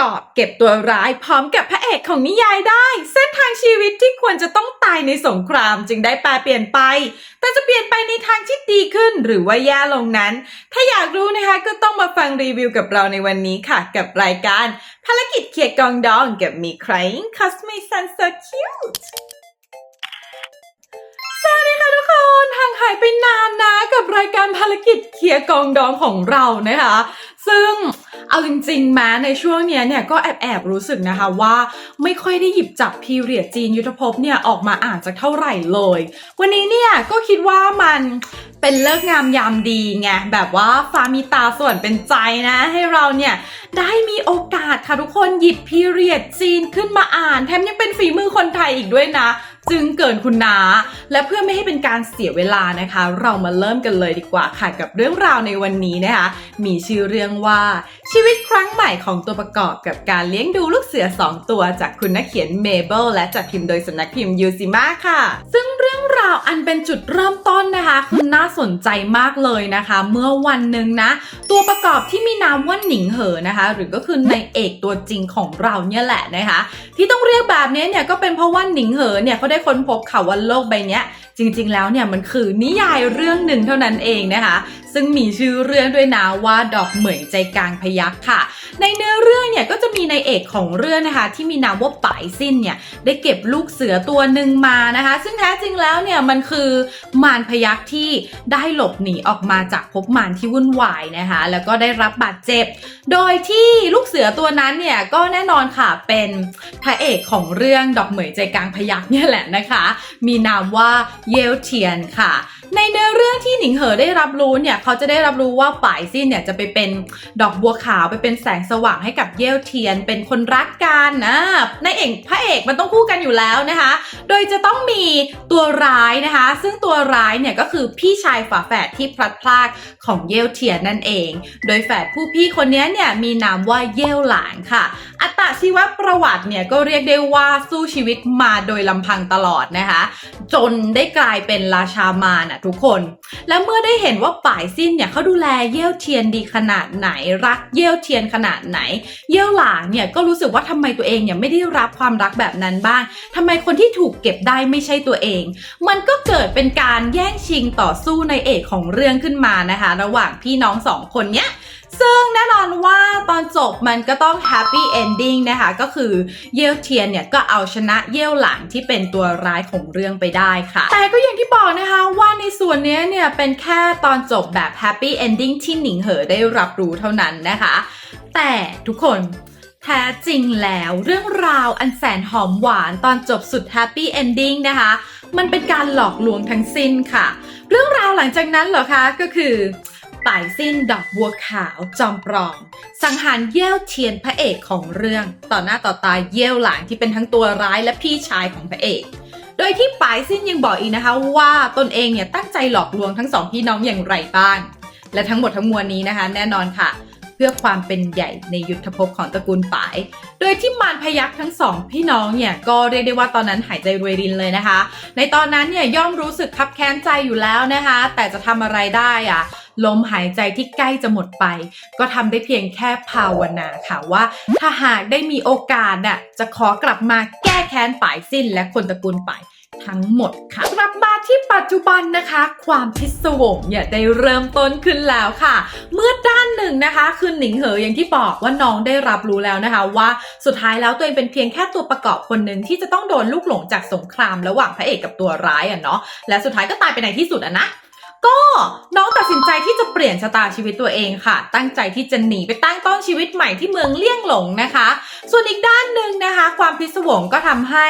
กอบเก็บตัวร้ายพร้อมกับพระเอกของนิยายได้ เส้นทางชีวิตที่ควรจะต้องตายในสงครามจึงได้แปลเปลี่ยนไป แต่จะเปลี่ยนไปในทางที่ดีขึ้นหรือว่าแย่ลงนั้น ถ้าอยากรู้นะคะก็ต้องมาฟังรีวิวกับเราในวันนี้ค่ะ กับรายการภารกิจเคียร์กองดองกับมีใคร Cosmic Sun So Cute สวัสดี คนห่างหายไปนานนะกับรายการภารกิจเคลียร์กองดองของเรานะคะ ซึ่งเอาจริงๆมาในช่วงนี้เนี่ยก็แอบแอบรู้สึกนะคะว่าไม่ค่อยได้หยิบจับพีเรียดจีนยุทธภพเนี่ยออกมาอ่านจากเท่าไหร่เลย วันนี้เนี่ยก็คิดว่ามันเป็นเลิกงามยามดีไงแบบว่าฟ้ามีตาส่วนเป็นใจนะ ให้เราเนี่ยได้มีโอกาสค่ะทุกคนหยิบพีเรียดจีนขึ้นมาอ่าน แถมยังเป็นฝีมือคนไทยอีกด้วยนะ จึงเกินคุณนา และเพื่อไม่ให้เป็นการเสียเวลานะคะ เรามาเริ่มกันเลยดีกว่าค่ะกับเรื่องราวในวันนี้นะคะ มีชื่อเรื่องว่าชีวิตครั้งใหม่ของตัวประกอบกับการเลี้ยงดูลูกเสือ 2 ตัวจากคุณนักเขียนเมเบิลและจัดพิมพ์โดยสำนักพิมพ์ยูซิมาค่ะ ซึ่งเรื่องราวอันเป็นจุดเริ่มต้นนะคะคือน่าสนใจมากเลยนะคะ เมื่อวันหนึ่งนะ ตัวประกอบที่มีนามว่าหนิงเหอนะคะ หรือก็คือในเอกตัวจริงของเราเนี่ยแหละนะคะ ที่ต้องเรียกแบบนี้เนี่ยก็เป็นเพราะว่าหนิงเหอเนี่ยเขาได้ค้นพบค่ะว่าโลกใบนี้ จริงๆ แล้วเนี่ยมันคือนิยายเรื่องหนึ่งเท่านั้นเองนะคะ ซึ่งมีชื่อเรื่องด้วยนะว่าดอกเหมยใจกลางพยักค่ะ ในเนื้อเรื่องเนี่ยก็จะมีในเอกของเรื่องนะคะ ที่มีนามว่าป่ายสิ้นเนี่ยได้เก็บลูกเสือตัวหนึ่งมานะคะ ซึ่งแท้จริงแล้วเนี่ยมันคือมารพยักที่ได้หลบหนีออกมาจากภพมารที่วุ่นวายนะคะ แล้วก็ได้รับบาดเจ็บ โดยที่ลูกเสือตัวนั้นเนี่ยก็แน่นอนค่ะเป็นพระเอกของเรื่องดอกเหมยใจกลางพยักเนี่ยแหละนะคะ มีนามว่าเยลเทียนค่ะ ในเนื้อเรื่องที่หนิงเหอได้รับรู้เนี่ยเขาจะได้รับรู้ว่าป่ายซินเนี่ยจะไปเป็นดอกบัวขาวไปเป็นแสงสว่างให้กับเย่ยวเทียน เป็นคนรักกันนะในเอกพระเอกมันต้องคู่กันอยู่แล้วนะคะ โดยจะต้องมีตัวร้ายนะคะ ซึ่งตัวร้ายเนี่ยก็คือพี่ชายฝาแฝดที่พลัดพรากของเย่ยวเทียนนั่นเอง โดยแฝดผู้พี่คนนี้เนี่ยมีนามว่าเย่ยวหลานค่ะ อัตชีวประวัติเนี่ยก็เรียกได้ว่าสู้ชีวิตมาโดยลำพังตลอดนะคะ จนได้กลายเป็นราชามารน่ะทุกคน และเมื่อได้เห็นว่าป่ายสิ้นเนี่ยเขาดูแลเย่ยวเทียนดีขนาดไหน รักเย่ยวเทียนขนาดไหน เย่ยวหลางเนี่ยก็รู้สึกว่าทำไมตัวเองเนี่ยไม่ได้รับความรักแบบนั้นบ้างทำไมคนที่ถูกเก็บได้ไม่ใช่ตัวเอง มันก็เกิดเป็นการแย่งชิงต่อสู้ในเอกของเรื่องขึ้นมานะคะ ระหว่างพี่น้องสองคนเนี้ย ซึ่งแน่นอนว่าตอนจบมันก็ต้องแฮปปี้เอนดิ้งนะคะ ก็คือเย่ยวเทียนเนี่ยก็เอาชนะเย่ยวหลานที่เป็นตัวร้ายของเรื่องไปได้ค่ะ แต่ก็อย่างที่บอกนะคะว่าในส่วนนี้เนี่ยเป็นแค่ตอนจบแบบแฮปปี้เอนดิ้งที่หนิงเหอได้รับรู้เท่านั้นนะคะ แต่ทุกคนแท้จริงแล้วเรื่องราวอันแสนหอมหวานตอนจบสุดแฮปปี้เอนดิ้งนะคะ มันเป็นการหลอกลวงทั้งสิ้นค่ะ เรื่องราวหลังจากนั้นเหรอคะก็คือ ป่ายสิ้นดอกบัวขาวจอมปลอม สังหารเย่ยวเทียนพระเอกของเรื่อง ต่อหน้าต่อตาเย่ยวหลานที่เป็นทั้งตัวร้ายและพี่ชายของพระเอก โดยที่ป่ายสิ้นยังบอกอีกนะคะว่าตนเองเนี่ยตั้งใจหลอกลวงทั้งสองพี่น้องอย่างไรบ้าง และทั้งหมดทั้งมวลนี้นะคะ แน่นอนค่ะ เพื่อความเป็นใหญ่ในยุทธภพของตระกูลป่าย โดยที่มารพยักทั้งสองพี่น้องเนี่ยก็เรียกได้ว่าตอนนั้นหายใจรวยรินเลยนะคะ ในตอนนั้นเนี่ยย่อมรู้สึกคับแค้นใจอยู่แล้วนะคะ แต่จะทำอะไรได้อะ ลมหายใจที่ใกล้จะหมดไป ก็ทำได้เพียงแค่ภาวนาค่ะว่า ถ้าหากได้มีโอกาสน่ะจะขอกลับมาแก้แค้นป่ายสิ้นและคนตระกูลป่ายทั้งหมดค่ะกลับมาที่ปัจจุบันนะคะ ความพิศวงเนี่ยได้เริ่มต้นขึ้นแล้วค่ะ เมื่อด้านหนึ่งนะคะคือหนิงเหออย่างที่บอกว่าน้องได้รับรู้แล้วนะคะ ว่าสุดท้ายแล้วตัวเองเป็นเพียงแค่ตัวประกอบคนหนึ่งที่จะต้องโดนลูกหลงจากสงครามระหว่างพระเอกกับตัวร้ายอะเนาะและสุดท้ายก็ตายไปในที่สุดอะนะ ก็น้องตัดสินใจที่จะเปลี่ยนชะตาชีวิตตัวเองค่ะ ตั้งใจที่จะหนีไปตั้งต้นชีวิตใหม่ที่เมืองเลี่ยงหลงนะคะ ส่วนอีกด้านหนึ่งนะคะ ความพิศวงก็ทำให้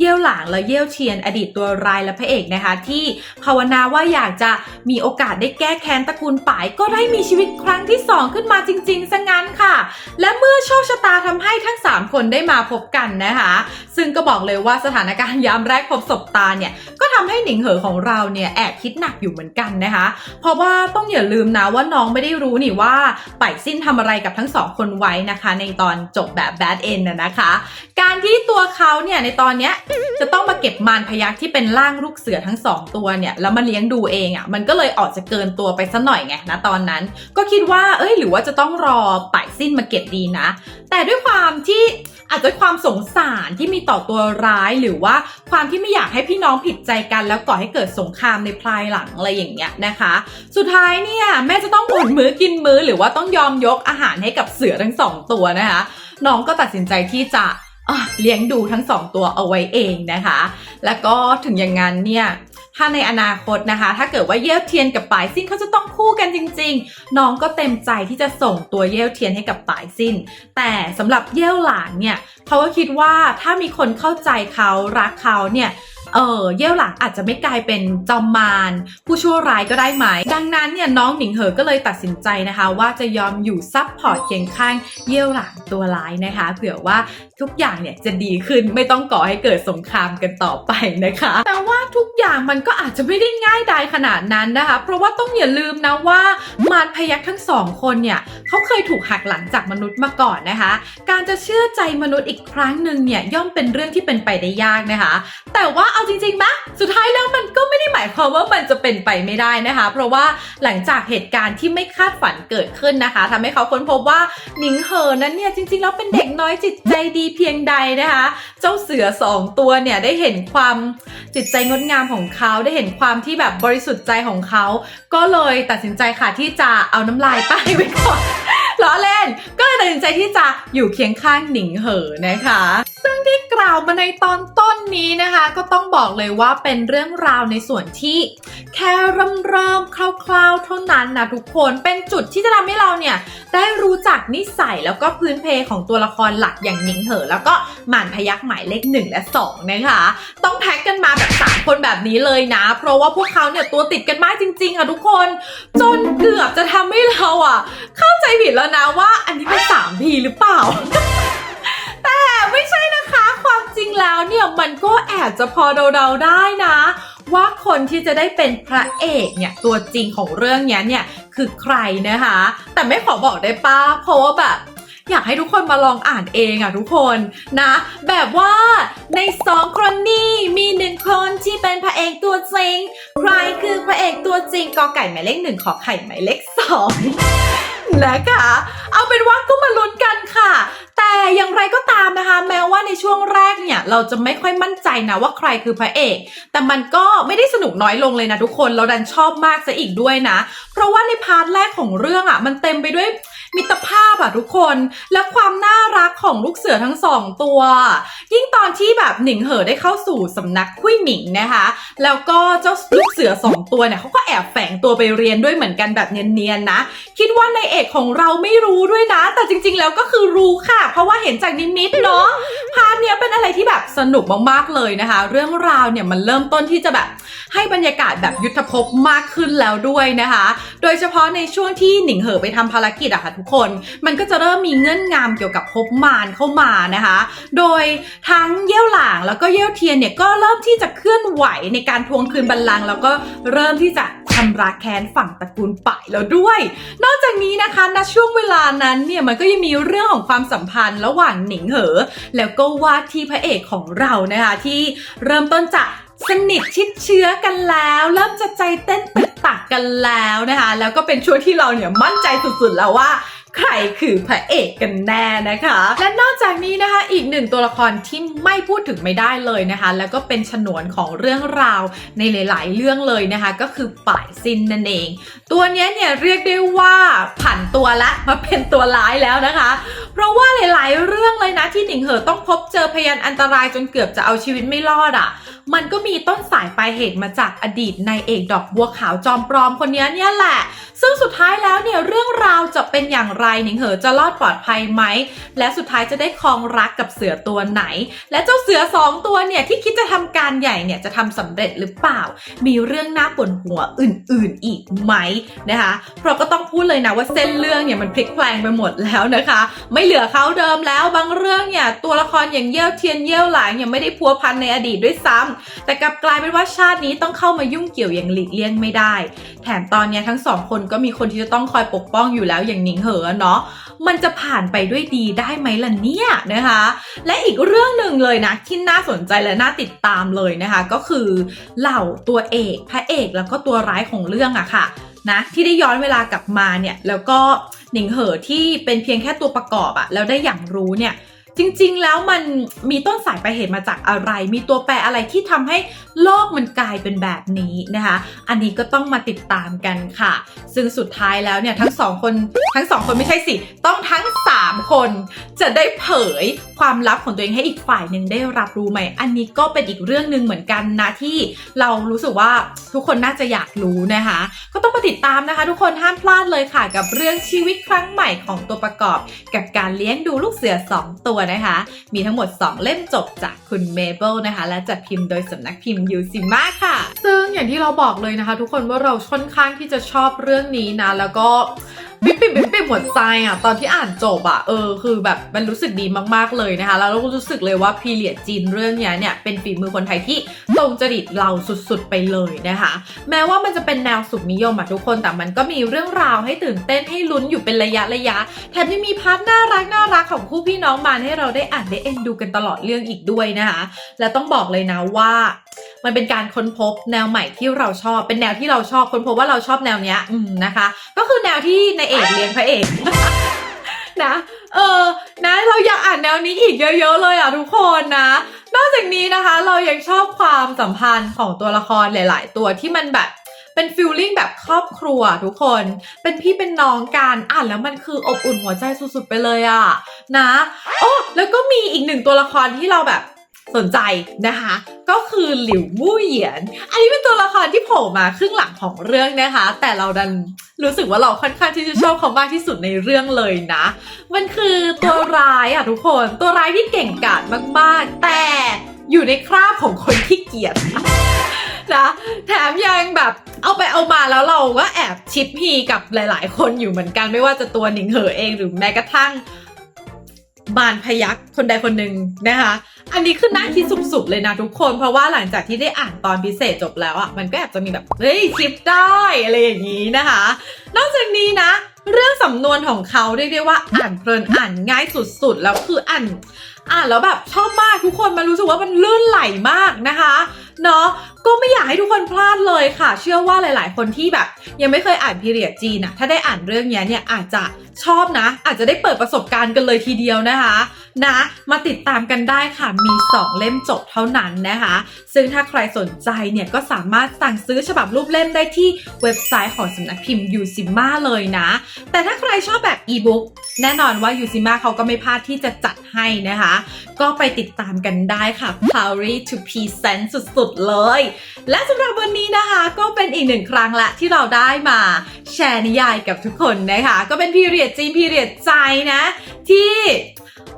เย่ยวหลางและเย่ยวเทียนอดีตตัวร้ายและพระเอกนะคะ ที่ภาวนาว่าอยากจะมีโอกาสได้แก้แค้นตระกูลป่ายก็ได้มีชีวิตครั้งที่สองขึ้นมาจริงๆซะงั้นค่ะ และเมื่อโชคชะตาทำให้ทั้ง 3 คนได้มาพบกันนะคะ ซึ่งก็บอกเลยว่าสถานการณ์ยามแรกพบศพตาเนี่ยก็ทำให้หนิงเหอของเราเนี่ยแอบคิดหนักอยู่เหมือนกันนะคะ เพราะว่าต้องอย่าลืมนะว่าน้องไม่ได้รู้นี่ว่าป่ายสิ้นทำอะไรกับทั้งสองคนไว้นะคะ ในตอนจบแบบ bad end นะนะคะ การที่ตัวเขาเนี่ยในตอนเนี้ยจะต้องมาเก็บมารพยักที่เป็นร่างลูกเสือทั้งสองตัวเนี่ยแล้วมาเลี้ยงดูเองอะ่ะมันก็เลยออกจะเกินตัวไปสัหน่อยไงนะตอนนั้น ก็คิดว่าเอ้ยหรือว่าจะต้องรอป่ายสิ้นมาเก็บดีนะ แต่ด้วยความที่ อาจจะความสงสารที่มีต่อตัวร้ายหรือว่าความที่ไม่อยากให้พี่น้องผิดใจกัน แล้วก่อให้เกิดสงครามในภายหลังอะไรอย่างเงี้ยนะคะ สุดท้ายเนี่ยแม่จะต้องอดมื้อกินมื้อ หรือว่าต้องยอมยกอาหารให้กับเสือทั้งสองตัวนะคะ น้องก็ตัดสินใจที่จะอะเลี้ยงดูทั้งสองตัวเอาไว้เองนะคะ แล้วก็ถึงอย่างนั้นเนี่ย ถ้าในอนาคตนะคะ ถ้าเกิดว่าเย่ยวเทียนกับปายซินเขาจะต้องคู่กันจริง ๆ น้องก็เต็มใจที่จะส่งตัวเย่ยวเทียนให้กับปายซินแต่สำหรับเย่ยวหลานเนี่ยเขาก็คิดว่าถ้ามีคนเข้าใจเขารักเขาเนี่ย เออเย่ยวหลางอาจจะไม่กลายเป็นจอมมารผู้ชั่วร้ายก็ได้ไหม ดังนั้นเนี่ยน้องหนิงเหอก็เลยตัดสินใจนะคะ ว่าจะยอมอยู่ซับพอร์ตเคียงข้างเย่ยวหลางตัวร้ายนะคะเผื่อว่าทุกอย่างเนี่ยจะดีขึ้นไม่ต้องก่อให้เกิดสงครามกันต่อไปนะคะ แต่ว่าทุกอย่างมันก็อาจจะไม่ได้ง่ายดายขนาดนั้นนะคะ เพราะว่าต้องอย่าลืมนะว่ามารพยักทั้งสองคนเนี่ยเขาเคยถูกหักหลังจากมนุษย์มาก่อนนะคะ การจะเชื่อใจมนุษย์อีกครั้งหนึ่งเนี่ยย่อมเป็นเรื่องที่เป็นไปได้ยากนะคะ แต่ว่าเอาจริงๆมะสุดท้ายแล้วมันก็ไม่ได้หมายความว่ามันจะเป็นไปไม่ได้นะคะ เพราะว่าหลังจากเหตุการณ์ที่ไม่คาดฝันเกิดขึ้นนะคะทำให้เขาค้นพบว่าหนิงเหอนั้นเนี่ยจริงๆแล้วเป็นเด็กน้อยจิตใจดีเพียงใดนะคะ เจ้าเสือสองตัวเนี่ยได้เห็นความจิตใจงดงามของเขาได้เห็นความที่แบบบริสุทธิ์ใจของเขา ก็เลยตัดสินใจค่ะที่จะเอาน้ำลายป้ายไว้ก่อน ล้อเล่น ก็เลยตัดสินใจที่จะอยู่เคียงข้างหนิงเหอนะคะ ซึ่งที่กล่าวมาในตอนต้นนี้นะคะ ก็ต้องบอกเลยว่าเป็นเรื่องราวในส่วนที่ แค่เริ่มเริ่มๆคร่าวๆเท่านั้นนะทุกคนเป็นจุดที่จะทำให้เราเนี่ยได้รู้จักนิสัยแล้วก็พื้นเพของตัวละครหลักอย่างหนิงเหอ แล้วก็หม่านพยักหมายเลขหนึ่งและสองนะคะ ต้องแท็กกันมาแบบสามคนแบบนี้เลยนะ เพราะว่าพวกเขาเนี่ยตัวติดกันมากจริงๆค่ะทุกคน จนเกือบจะทำให้เราอะ เข้าใจผิดแล้วนะว่าอันนี้เป็นสามพีหรือเปล่า แต่ไม่ใช่นะคะ ความจริงแล้วเนี่ยมันก็แอบจะพอเดาๆได้นะ ว่าคนที่จะได้เป็นพระเอกเนี่ยตัวจริงของเรื่องนี้เนี่ยคือใครนะคะ แต่ไม่ขอบอกได้ป้าเพราะว่าแบบอยากให้ทุกคนมาลองอ่านเองอะทุกคนนะ แบบว่าในสองคนนี้มีหนึ่งคนที่เป็นพระเอกตัวจริง ใครคือพระเอกตัวจริงกอไก่หมายเลขหนึ่งขอไข่หมายเลขสอง นะคะ เอาเป็นว่าก็มาลุ้นกันค่ะ แต่อย่างไรก็ตามนะคะ แม้ว่าในช่วงแรกเนี่ย เราจะไม่ค่อยมั่นใจนะว่าใครคือพระเอก แต่มันก็ไม่ได้สนุกน้อยลงเลยนะทุกคนเราดันชอบมากซะอีกด้วยนะ เพราะว่าในพาร์ทแรกของเรื่องอะ่ะ มันเต็มไปด้วย มิตรภาพอะทุกคนและความน่ารักของลูกเสือทั้งสองตัว ยิ่งตอนที่แบบหนิงเหอได้เข้าสู่สำนักคุยหมิงนะคะ แล้วก็เจ้าลูกเสือสองตัวเนี่ยเขาก็แอบแฝงตัวไปเรียนด้วยเหมือนกันแบบเนียนๆนะ คิดว่าในเอกของเราไม่รู้ด้วยนะ แต่จริงๆแล้วก็คือรู้ค่ะ เพราะว่าเห็นจากนิมิตเนาะพาร์ทเนี้ยเป็นอะไรที่แบบสนุกมากๆเลยนะคะ เรื่องราวเนี่ยมันเริ่มต้นที่จะแบบให้บรรยากาศแบบยุทธภพมากขึ้นแล้วด้วยนะคะ โดยเฉพาะในช่วงที่หนิงเหอไปทำภารกิจอะค่ะทุกคน มันก็จะเริ่มมีเงื่อนงำเกี่ยวกับภพมารเข้ามานะคะ โดยทั้งเย่ยวหลางแล้วก็เย่ยวเทียนเนี่ยก็เริ่มที่จะเคลื่อนไหวในการทวงคืนบัลลังก์แล้วก็เริ่มที่จะชำระแค้นฝั่งตระกูลป่ายแล้วด้วย นอกจากนี้นะคะณช่วงเวลานั้นเนี่ยมันก็ยังมีเรื่องของความสัมพันธ์ระหว่างหนิงเหอ แล้วก็ว่าที่พระเอกของเรานะคะที่เริ่มต้นจะสนิทชิดเชื้อกันแล้ว เริ่มจะใจเต้นตึกตักกันแล้วนะคะ แล้วก็เป็นช่วงที่เราเนี่ยมั่นใจสุดๆแล้วว่า ใครคือพระเอกกันแน่นะคะ และนอกจากนี้นะคะ อีกหนึ่งตัวละครที่ไม่พูดถึงไม่ได้เลยนะคะ แล้วก็เป็นฉนวนของเรื่องราวในหลาย ๆ เรื่องเลยนะคะ ก็คือป่ายซินนั่นเอง ตัวนี้เนี่ยเรียกได้ว่าผันตัวละมาเป็นตัวร้ายแล้วนะคะ เพราะว่าหลาย ๆ เรื่องเลยนะที่หนิงเหอต้องพบเจอพยานอันตรายจนเกือบจะเอาชีวิตไม่รอดอะ มันก็มีต้นสายปลายเหตุมาจากอดีตนายเอกดอกบัวขาวจอมปลอมคนนี้เนี่ยแหละ ซึ่งสุดท้ายแล้วเนี่ยเรื่องราวจะเป็นอย่างไรหนิงเหอจะรอดปลอดภัยไหม และสุดท้ายจะได้ครองรักกับเสือตัวไหน และเจ้าเสือสองตัวเนี่ยที่คิดจะทำการใหญ่เนี่ยจะทำสำเร็จหรือเปล่า มีเรื่องน่าปวดหัวอื่น ๆอีกไหมนะคะ เพราะก็ต้องพูดเลยนะว่าเส้นเรื่องเนี่ยมันพลิกแพลงไปหมดแล้วนะคะ ไม่เหลือเขาเดิมแล้วบางเรื่องเนี่ยตัวละครอย่างเยี่ยวเทียนเยี่ยวหลางยังไม่ได้พัวพันในอดีตด้วยซ้ำแต่กลับกลายเป็นว่าชาตินี้ต้องเข้ามายุ่งเกี่ยวอย่างหลีกเลี่ยงไม่ได้ แถมตอนนี้ทั้งสองคนก็มีคนที่จะต้องคอยปกป้องอยู่แล้วอย่างหนิงเหอเนาะมันจะผ่านไปด้วยดีได้ไหมล่ะเนี่ยนะคะ และอีกเรื่องหนึ่งเลยนะที่น่าสนใจและน่าติดตามเลยนะคะ ก็คือเหล่าตัวเอกพระเอกแล้วก็ตัวร้ายของเรื่องอะค่ะนะที่ได้ย้อนเวลากลับมาเนี่ยแล้วก็หนิงเหอที่เป็นเพียงแค่ตัวประกอบอะแล้วได้อย่างรู้เนี่ย จริงๆ แล้วมันมีต้นสายปลายเหตุมาจากอะไร มีตัวแปรอะไรที่ทำให้โลกมันกลายเป็นแบบนี้นะคะ อันนี้ก็ต้องมาติดตามกันค่ะ ซึ่งสุดท้ายแล้วเนี่ยทั้งสองคนทั้งสองคนไม่ใช่สิ ต้องทั้ง 3 คน จะได้เผยความลับของตัวเองให้อีกฝ่ายหนึ่งได้รับรู้ไหม อันนี้ก็เป็นอีกเรื่องหนึ่งเหมือนกันนะที่เรารู้สึกว่าทุกคนน่าจะอยากรู้นะคะ ก็ต้องมาติดตามนะคะ ทุกคนห้ามพลาดเลยค่ะ กับเรื่องชีวิตครั้งใหม่ของตัวประกอบ กับการเลี้ยงดูลูกเสือ 2 ตัวนะคะ มีทั้งหมด 2 เล่มจบจากคุณเมเบิลนะคะ และจัดพิมพ์โดยสำนักพิมพ์ยูซิมาค่ะ ซึ่งอย่างที่เราบอกเลยนะคะ ทุกคนว่าเราค่อนข้างที่จะชอบเรื่องนี้นะ แล้วก็ บิ๊บบิ๊บบิ๊บบิ๊บหัวใจอะตอนที่อ่านจบอะเออคือแบบมันรู้สึกดีมากๆเลยนะคะ แล้วเราก็รู้สึกเลยว่าพีเรียดจีนเรื่องนี้เนี่ยเป็นฝีมือคนไทยที่ตรงจริตเราสุดๆไปเลยนะคะ แม้ว่ามันจะเป็นแนวสุขนิยมอะทุกคนแต่มันก็มีเรื่องราวให้ตื่นเต้นให้ลุ้นอยู่เป็นระยะระยะแถมยังมีพาร์ทน่ารักน่ารักของคู่พี่น้องมาให้เราได้อ่านได้เอ็นดูกันตลอดเรื่องอีกด้วยนะคะ และต้องบอกเลยนะว่า มันเป็นการค้นพบแนวใหม่ที่เราชอบ เป็นแนวที่เราชอบค้นพบว่าเราชอบแนวเนี้ยนะคะ ก็คือแนวที่ในเอกเลี้ยงพระเอกนะ เออ นะ เราอยากอ่านแนวนี้อีกเยอะๆเลยอะทุกคนนะ นอกจากนี้นะคะ เรายังชอบความสัมพันธ์ของตัวละครหลาย ๆ ตัวที่มันแบบเป็นฟิลลิ่งแบบครอบครัวทุกคน เป็นพี่เป็นน้องกันอ่านแล้วมันคืออบอุ่นหัวใจสุดๆไปเลยอะนะ โอ้แล้วก็มีอีกหนึ่งตัวละครที่เราแบบ สนใจนะคะ ก็คือหลิวมู่เหยียน อันนี้เป็นตัวละครที่โผล่มาครึ่งหลังของเรื่องนะคะ แต่เราดันรู้สึกว่าเราค่อนข้างที่จะชอบเขามากที่สุดในเรื่องเลยนะ มันคือตัวร้ายอะทุกคนตัวร้ายที่เก่งกาจมาก ๆ แต่อยู่ในคราบของคนที่เกลียดนะแถมยังแบบเอาไปเอามาแล้วเราก็แอบชิปฮีกับหลาย ๆ คนอยู่เหมือนกันไม่ว่าจะตัวหนิงเหอเองหรือแม้กระทั่ง บานพยักคนใดคนหนึ่งนะคะ อันนี้คือน่าคิดสุดๆเลยนะทุกคน เพราะว่าหลังจากที่ได้อ่านตอนพิเศษจบแล้วอะมันก็แอบจะมีแบบเฮ้ยชิปได้อะไรอย่างนี้นะคะ นอกจากนี้นะ เรื่องสำนวนของเขาเรียกได้ว่าอ่านเพลินอ่านง่ายสุดๆ แล้วคืออ่านอ่านแล้วแบบชอบมากทุกคนมันรู้สึกว่ามันลื่นไหลมากนะคะเนาะ ก็ไม่อยากให้ทุกคนพลาดเลยค่ะ เชื่อว่าหลาย ๆ คนที่แบบ ยังไม่เคยอ่านพีเรียดจีนอะถ้าได้อ่านเรื่องเนี้ยเนี่ยอาจจะชอบนะ อาจจะได้เปิดประสบการณ์กันเลยทีเดียวนะคะ นะ มาติดตามกันได้ค่ะมี 2 เล่มจบเท่านั้นนะคะ ซึ่งถ้าใครสนใจเนี่ยก็สามารถสั่งซื้อฉบับรูปเล่มได้ที่เว็บไซต์ของสำนักพิมพ์ยูซิม่าเลยนะ แต่ถ้าใครชอบแบบอีบุ๊ก แน่นอนว่ายูซิมาเขาก็ไม่พลาดที่จะจัดให้นะคะ ก็ไปติดตามกันได้ค่ะ Power to Present สุดๆเลย และสำหรับวันนี้นะคะ ก็เป็นอีกหนึ่งครั้งละที่เราได้มาแชร์นิยายกับทุกคนนะคะ ก็เป็นพีเรียดจีนพีเรียดใจนะ ที่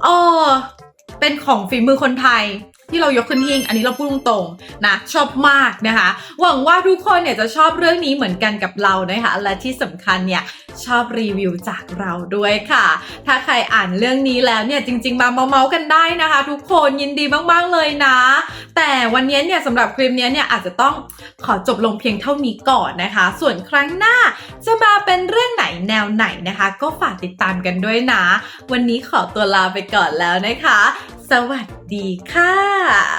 เออเป็นของฝีมือคนไทย ที่เรายกขึ้นหิ้งอันนี้เราพูดตรงๆนะชอบมากนะคะ หวังว่าทุกคนเนี่ยจะชอบเรื่องนี้เหมือนกันกับเรานะคะ และที่สำคัญเนี่ยชอบรีวิวจากเราด้วยค่ะ ถ้าใครอ่านเรื่องนี้แล้วเนี่ยจริง ๆ มาเมาๆกันได้นะคะ ทุกคนยินดีมากๆเลยนะ แต่วันนี้เนี่ยสำหรับคลิปนี้เนี่ยอาจจะต้องขอจบลงเพียงเท่านี้ก่อนนะคะ ส่วนครั้งหน้าจะมาเป็นเรื่องไหนแนวไหนนะคะ ก็ฝากติดตามกันด้วยนะ วันนี้ขอตัวลาไปก่อนแล้วนะคะ สวัสดีค่ะค่ะ